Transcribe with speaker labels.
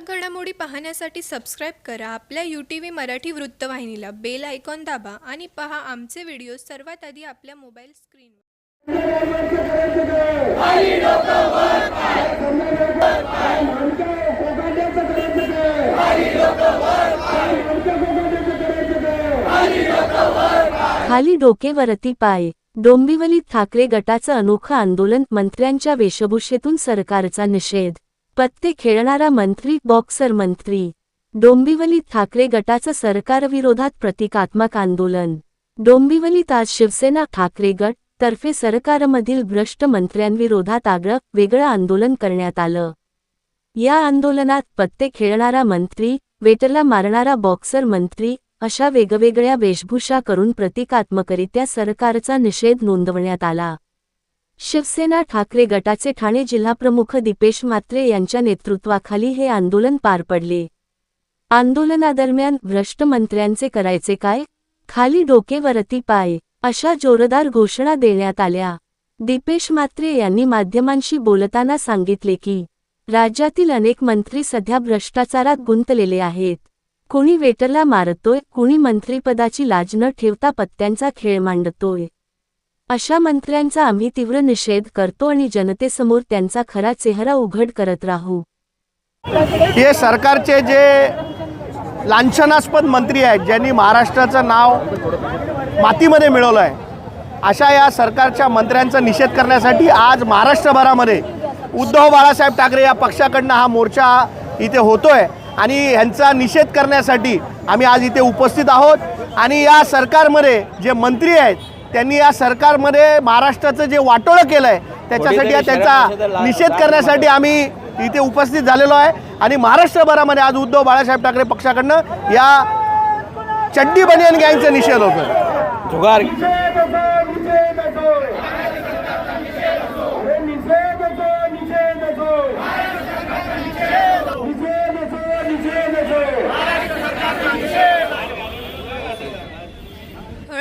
Speaker 1: ठळक घडामोडी पाहण्यासाठी सबस्क्राईब करा. आपल्या यू टी व्ही मराठी वृत्तवाहिनीला बेल आयकॉन दाबा आणि पहा आमचे व्हिडिओ सर्वात आधी आपल्या मोबाईल स्क्रीनवर
Speaker 2: खाली डोके वरती पाय. डोंबिवलीत ठाकरे गटाचं अनोखं आंदोलन मंत्र्यांच्या वेशभूषेतून सरकारचा निषेध. पत्ते खेळणारा मंत्री बॉक्सर मंत्री. डोंबिवलीत ठाकरे गटाचं सरकारविरोधात प्रतिकात्मक आंदोलन. डोंबिवलीत आज शिवसेना ठाकरे गट तर्फे सरकारमधील भ्रष्ट मंत्र्यांविरोधात आग्रह वेगळं आंदोलन करण्यात आलं. या आंदोलनात पत्ते खेळणारा मंत्री वेटला मारणारा बॉक्सर मंत्री अशा वेगवेगळ्या वेशभूषा करून प्रतिकात्मकरित्या सरकारचा निषेध नोंदवण्यात आला. शिवसेना ठाकरे गटाचे ठाणे जिल्हाप्रमुख दीपेश म्हात्रे यांच्या नेतृत्वाखाली हे आंदोलन पार पडले. आंदोलनादरम्यान भ्रष्ट मंत्र्यांचे करायचे काय? खाली डोकेवरती पाय अशा जोरदार घोषणा देण्यात आल्या. दीपेश म्हात्रे यांनी माध्यमांशी बोलताना सांगितले की राज्यातील अनेक मंत्री सध्या भ्रष्टाचारात गुंतलेले आहेत. कुणी वेटरला मारतोय कुणी मंत्रिपदाची लाज न ठेवता पत्त्यांचा खेळ मांडतोय. अशा मंत्र्यांचा आम्ही तीव्र निषेध करतो आणि जनतेसमोर त्यांचा खरा चेहरा उघड करत राहू.
Speaker 3: हे सरकारचे जे लांछनास्पद मंत्री आहेत ज्यांनी महाराष्ट्राचं नाव मातीमध्ये मिळवलं आहे अशा या सरकारच्या मंत्र्यांचा निषेध करण्यासाठी आज महाराष्ट्रभरामध्ये उद्धव बाळासाहेब ठाकरे या पक्षाकडनं हा मोर्चा इथे होतोय आणि ह्यांचा निषेध करण्यासाठी आम्ही आज इथे उपस्थित आहोत. आणि या सरकारमध्ये जे मंत्री आहेत त्यांनी या सरकारमध्ये महाराष्ट्राचं जे वाटोळं केलं आहे त्याच्यासाठी या त्यांचा निषेध करण्यासाठी आम्ही इथे उपस्थित झालेलो आहे. आणि महाराष्ट्रभरामध्ये आज उद्धव बाळासाहेब ठाकरे पक्षाकडनं या चड्डी बनियन गँगचा निषेध होतो
Speaker 4: जुगार